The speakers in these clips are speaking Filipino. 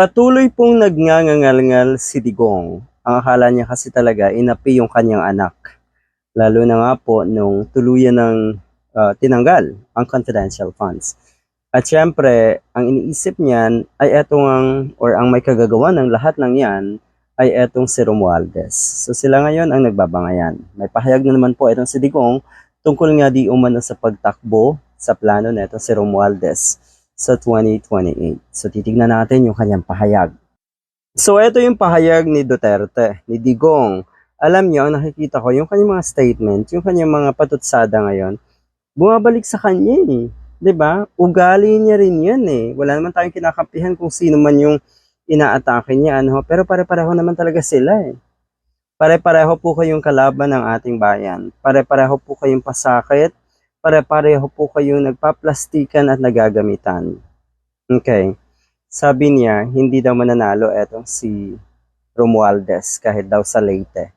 Patuloy pong nagngangangalngal si Digong. Ang akala niya kasi talaga inapi yung kanyang anak. Lalo na nga po nung tuluyan ng ah, tinanggal ang confidential funds. At syempre, ang iniisip niyan ay etong ang, or ang may kagagawa ng lahat ng yan ay etong si Romualdez. So sila ngayon ang nagbabangayan. May pahayag na naman po etong si Digong tungkol nga di umano sa pagtakbo sa plano neto si Romualdez sa 2028. So titignan natin yung kanyang pahayag. So ito yung pahayag ni Duterte, ni Digong. Alam niyo, nakikita ko yung kanyang mga statement, yung kanyang mga patutsada ngayon, bumabalik sa kanya eh. 'Di ba? Ugali niya rin yan eh. Wala naman tayong kinakampihan kung sino man yung inaatake niya. Ano, pero pare-pareho naman talaga sila eh. Pare-pareho po kayong kalaban ng ating bayan. Pare-pareho po kayong pasakit. Pare-pareho po kayong nagpaplastikan at nagagamitan. Okay. Sabi niya, hindi daw mananalo etong si Romualdez kahit daw sa Leyte.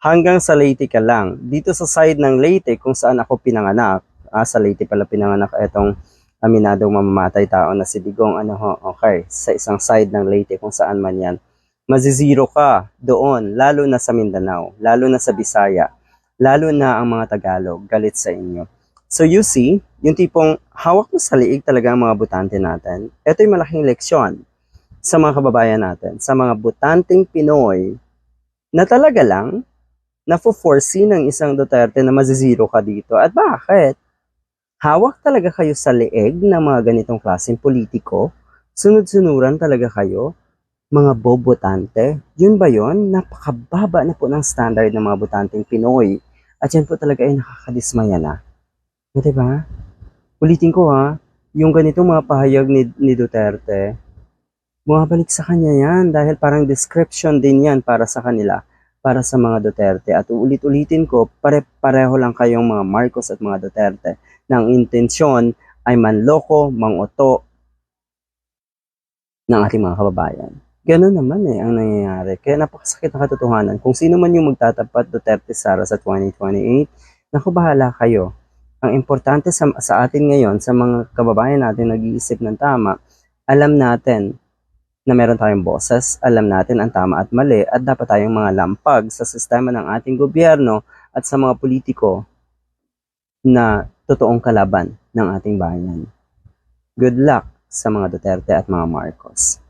Hanggang sa Leyte ka lang. Dito sa side ng Leyte kung saan ako pinanganak, ah, sa Leyte pala pinanganak etong aminadong mamamatay tao na si Digong. Ano ho, okay. Sa isang side ng Leyte kung saan man yan mazizero ka doon, lalo na sa Mindanao, lalo na sa Bisaya, lalo na ang mga Tagalog, galit sa inyo. So you see, yung tipong hawak mo sa liig talaga ang mga butante natin. Ito yung malaking leksyon sa mga kababayan natin, sa mga butanteng Pinoy na talaga lang na foresee ng isang Duterte na mazizero ka dito. At bakit? Hawak talaga kayo sa leeg ng mga ganitong klaseng politiko? Sunod-sunuran talaga kayo? mga bobotante. Yun ba yun? Napakababa na po ng standard ng mga botanteng Pinoy. At yan po talaga ay nakakadismaya na. O, diba? Ulitin ko ha, yung ganitong mga pahayag ni, ni Duterte, bumabalik sa kanya yan dahil parang description din yan para sa kanila, para sa mga Duterte. At ulit-ulitin ko, pare-pareho lang kayong mga Marcos at mga Duterte na intensyon ay manloko, manguto ng ating mga kababayan. Ganun naman eh ang nangyayari. Kaya napakasakit na katotohanan. Kung sino man yung magtatapat Duterte Sara sa 2028, naku bahala kayo. Ang importante sa, sa atin ngayon, sa mga kababayan natin nag-iisip ng tama, alam natin na meron tayong boses, alam natin ang tama at mali, at dapat tayong mga lampag sa sistema ng ating gobyerno at sa mga politiko na totoong kalaban ng ating bayan. Good luck sa mga Duterte at mga Marcos.